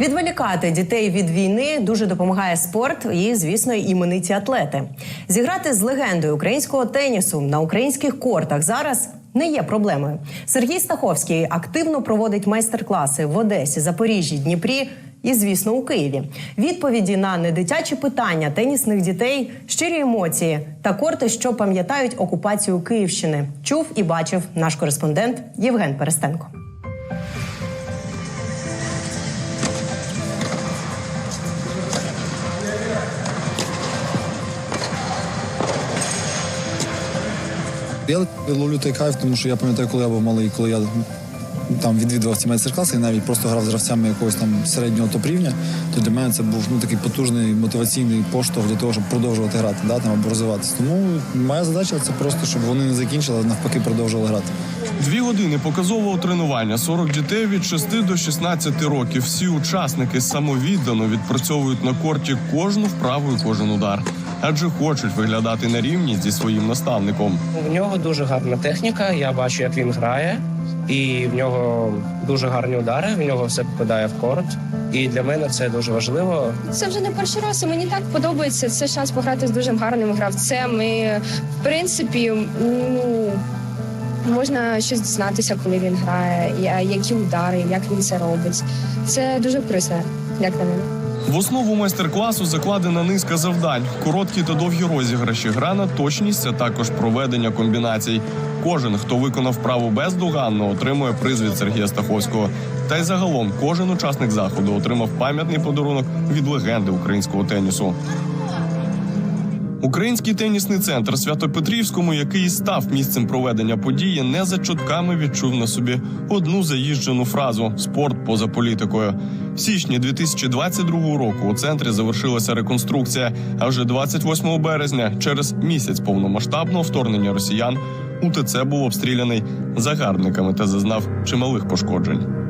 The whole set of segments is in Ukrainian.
Відволікати дітей від війни дуже допомагає спорт і, звісно, імениті атлети. Зіграти з легендою українського тенісу на українських кортах зараз не є проблемою. Сергій Стаховський активно проводить майстер-класи в Одесі, Запоріжжі, Дніпрі і, звісно, у Києві. Відповіді на недитячі питання тенісних дітей, щирі емоції та корти, що пам'ятають окупацію Київщини, чув і бачив наш кореспондент Євген Перестенко. Я ловлю той кайф, тому що я пам'ятаю, коли я був малий, коли я там відвідував ці майстер-класи і навіть просто грав з гравцями якогось там середнього топ-рівня, то для мене це був ну, такий потужний мотиваційний поштовх для того, щоб продовжувати грати, да, там, або розвиватися. Тому моя задача це просто, щоб вони не закінчили, а навпаки продовжували грати. Дві години показового тренування, 40 дітей від 6 до 16 років. Всі учасники самовіддано відпрацьовують на корті кожну вправу і кожен удар, адже хочуть виглядати на рівні зі своїм наставником. В нього дуже гарна техніка. Я бачу, як він грає, і в нього дуже гарні удари. В нього все попадає в корт. І для мене це дуже важливо. Це вже не перший раз, і мені так подобається. Це шанс пограти з дуже гарним гравцем. І, в принципі, ну, можна щось дізнатися, коли він грає, які удари, як він це робить. Це дуже корисно, як на мене. В основу майстер-класу закладена низка завдань: короткі та довгі розіграші, гра на точність, а також проведення комбінацій. Кожен, хто виконав право бездоганно, отримує приз від Сергія Стаховського. Та й загалом кожен учасник заходу отримав пам'ятний подарунок від легенди українського тенісу. Український тенісний центр Свято-Петрівському, який став місцем проведення події, не за чутками відчув на собі одну заїжджену фразу спорт поза політикою. В січні 2022 року у центрі завершилася реконструкція. А вже 28 березня, через місяць повномасштабного вторгнення росіян, УТЦ був обстріляний загарбниками та зазнав чималих пошкоджень.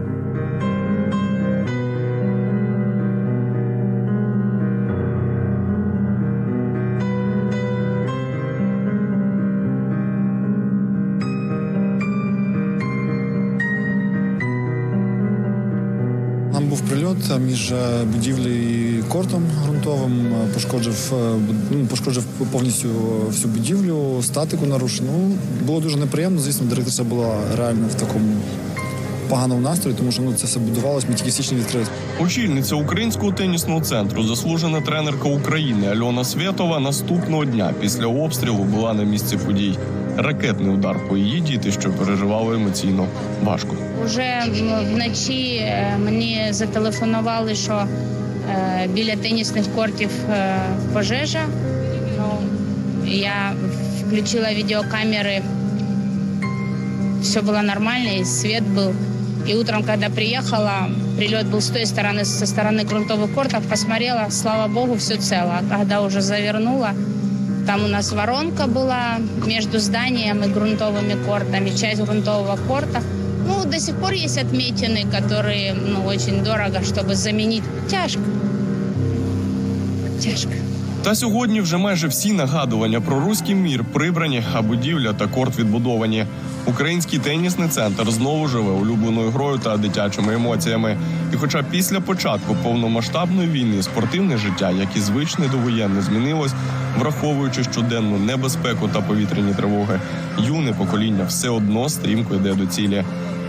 Був прильот між е, будівлею і кортом ґрунтовим, е, пошкоджив, е, ну, пошкоджив повністю всю будівлю, статику нарушено. Ну, було дуже неприємно. Звісно, директорша була реально в такому поганому настрої, тому що ну, це все будувалось, ми тільки січні відкрили. Очільниця українського тенісного центру, заслужена тренерка України Альона Свєтова наступного дня після обстрілу була на місці подій. Ракетний удар по її діти, що переживали емоційно важко. Уже вночі е, мені зателефонували, що е, біля тенісних кортів е, пожежа. Ну, я включила відеокамери, все было нормально, и свет был. И утром, когда приехала, прилет был с той стороны, со стороны грунтовых кортов, посмотрела, слава богу, все цело. А когда уже завернула, там у нас воронка была между зданием и грунтовыми кортами, часть грунтового корта. Ну, до сих пор есть отметины, которые, ну, очень дорого, чтобы заменить. Тяжко. Тяжко. Та сьогодні вже майже всі нагадування про руський мір прибрані, а будівля та корт відбудовані. Український тенісний центр знову живе улюбленою грою та дитячими емоціями. І хоча після початку повномасштабної війни спортивне життя, як і звичне довоєнне, змінилось, враховуючи щоденну небезпеку та повітряні тривоги, юне покоління все одно стрімко йде до цілі.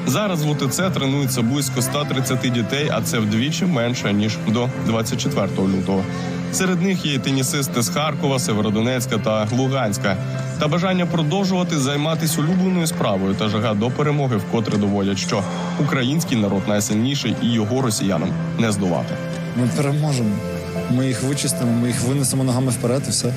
Зараз в УТЦ тренується близько 130 дітей, а це вдвічі менше ніж до 24 лютого. Серед них є тенісисти з Харкова, Северодонецька та Луганська. Та бажання продовжувати займатися улюбленою справою та жага до перемоги вкотре доводять, що український народ найсильніший і його росіянам не здолати. Ми переможемо. Ми їх вичистимо, ми їх винесемо ногами вперед і все.